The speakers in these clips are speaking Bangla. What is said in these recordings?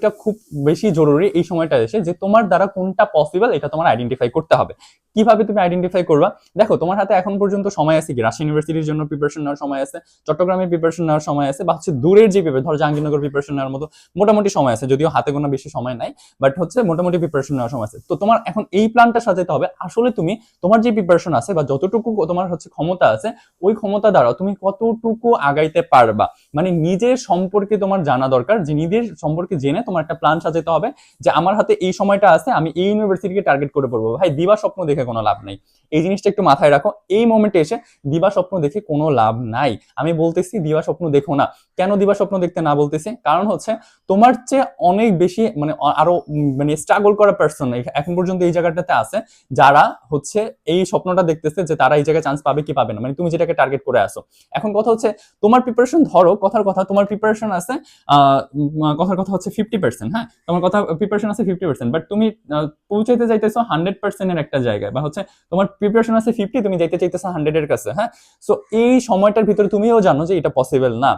এটা খুব বেশি জরুরি এই সময়টা এসে যে তোমার দ্বারা কোনটা পসিবল এটা তোমার আইডেন্টিফাই করতে হবে। কীভাবে তুমি আইডেন্টিফাই করবা? দেখো, তোমার হাতে এখন পর্যন্ত সময় আছে কি? রাজশাহী ইউনিভার্সিটির জন্য প্রিপারেশন নেওয়ার সময় আছে চট্টগ্রামের প্রিপারেশন নেওয়ার সময় আছে, বা হচ্ছে দূরের যে পেপার ধরো জাহাঙ্গীরনগর প্রিপারেশন নেওয়ার মতো মোটামুটি সময় আছে, যদিও হাতে কোনো বেশি সময় নাই বাট হচ্ছে মোটামুটি প্রিপারেশন নেওয়ার সময় আছে। তো তোমার এখন এই প্ল্যানটা সাজাতে হবে, আসলে তুমি তোমার যে প্রিপারেশন আছে, বা যতটুকু তোমার হচ্ছে ক্ষমতা আছে, ওই ক্ষমতা দ্বারা তুমি কতটুকু আগাইতে পারবা? মানে নিজের সম্পর্কে তোমার জানা দরকার, যে নিজের সম্পর্কে জেনে তোমার একটা প্ল্যান সাজাতে হবে যে আমার হাতে এই সময়টা আছে, আমি এই ইউনিভার্সিটিকে টার্গেট করে পড়ব। ভাই, দিবা স্বপ্ন দেখে কোনো লাভ নাই। এই জিনিসটা একটু মাথায় রাখো। এই মোমেন্টে এসে দিবা স্বপ্ন দেখে কোনো লাভ নাই। আমি বলতেছি, দিবা স্বপ্ন দেখো না। কেন দিবা স্বপ্ন দেখতে না বলতেছি? কারণ হচ্ছে, তোমার চেয়ে অনেক বেশি মানে আরও মানে স্ট্রাগল করা পার্সন এখন পর্যন্ত এই জায়গাটাতে আছে, যারা হচ্ছে এই স্বপ্নটা দেখতেছে যে তারা এই জায়গায় চান্স পাবে কি পাবে না। মানে তুমি যেটাকে টার্গেট করে আসো এখন কথা হচ্ছে, তোমার প্রিপারেশন ধরো কথার কথা, তোমার প্রিপারেশন আছে কথার কথা হচ্ছে ফিফটি পার্সেন্ট হ্যাঁ? তোমার কথা প্রিপারেশন আছে ফিফটি পার্সেন্ট বাট তুমি পৌঁছাইতে যাইতেছো হান্ড্রেড পার্সেন্টের একটা জায়গায়, বা হচ্ছে তোমার প্রিপারেশন আছে ফিফটি তুমি যাইতে চাইতেছো হান্ড্রেডের কাছে হ্যাঁ? সো এই সময়টার ভিতরে তুমিও জানো যে এটা পসিবল না।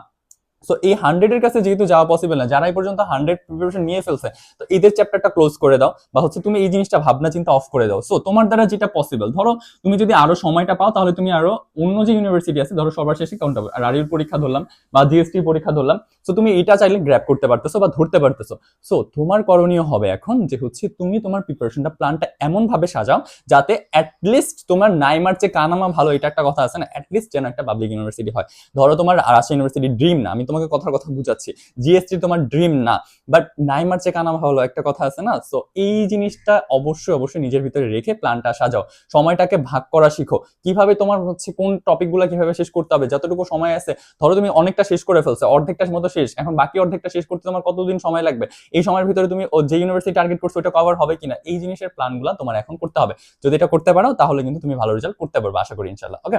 সো এই হান্ড্রেডের কাছে যেহেতু যাওয়া পসিবল না, যারা এই পর্যন্ত হান্ড্রেড প্রিপারেশন নিয়ে ফেলছে, তো এদের চ্যাপ্টারটা ক্লোজ করে দাও, বা হচ্ছে তুমি এই জিনিসটা ভাবনা চিন্তা অফ করে দাও। সো তোমার দ্বারা যেটা পসিবল ধরো তুমি যদি আরও সময়টা পাও, তাহলে তুমি আরও অন্য যে ইউনিভার্সিটি আছে, ধরো সবার শেষে কাউন্ট হবে আর আরির পরীক্ষা ধরলাম, বা জিএসটি পরীক্ষা ধরলাম সো তুমি এটা চাইলে গ্র্যাপ করতে পারতেছো বা ধরতে পারতেছো। সো তোমার করণীয় হবে এখন যে হচ্ছে তুমি তোমার প্রিপারেশনটা প্ল্যানটা এমন ভাবে সাজাও, যাতে অ্যাটলিস্ট তোমার নাইমার চেয়ে কানামা ভালো, এটা একটা কথা আছে না অ্যাটলিস্ট যেন একটা পাবলিক ইউনিভার্সিটি হয়। ধরো তোমার রাজশাহী ইউনিভার্সিটি ড্রিম না, আমি তোমাকে কথার কথা বুঝাচ্ছি। জিএসটি তোমার ড্রিম না। বাট নাইমার চেয়ে কানামা ভালো, একটা কথা আছে না? সো এই জিনিসটা অবশ্যই অবশ্যই নিজের ভিতরে রেখে প্ল্যানটা সাজাও। সময়টাকে ভাগ করা শিখো। কীভাবে তোমার হচ্ছে কোন টপিকগুলো কীভাবে শেষ করতে হবে? যতটুকু সময় আছে, ধরো তুমি অনেকটা শেষ করে ফেলছো, অর্ধেকটার মতো শেষ। এখন বাকি অর্ধেকটা শেষ করতে তোমার কতদিন সময় লাগবে? এই সময়ের ভিতরে তুমি যে ইউনিভার্সিটি টার্গেট করছ ওটা কভার হবে কিনা? এই জিনিসের প্ল্যানগুলো তোমার এখন করতে হবে। যদি এটা করতে পারো, তাহলে কিন্তু তুমি ভালো রেজাল্ট করতে পারবে, আশা করি ইনশাল্লাহ ওকে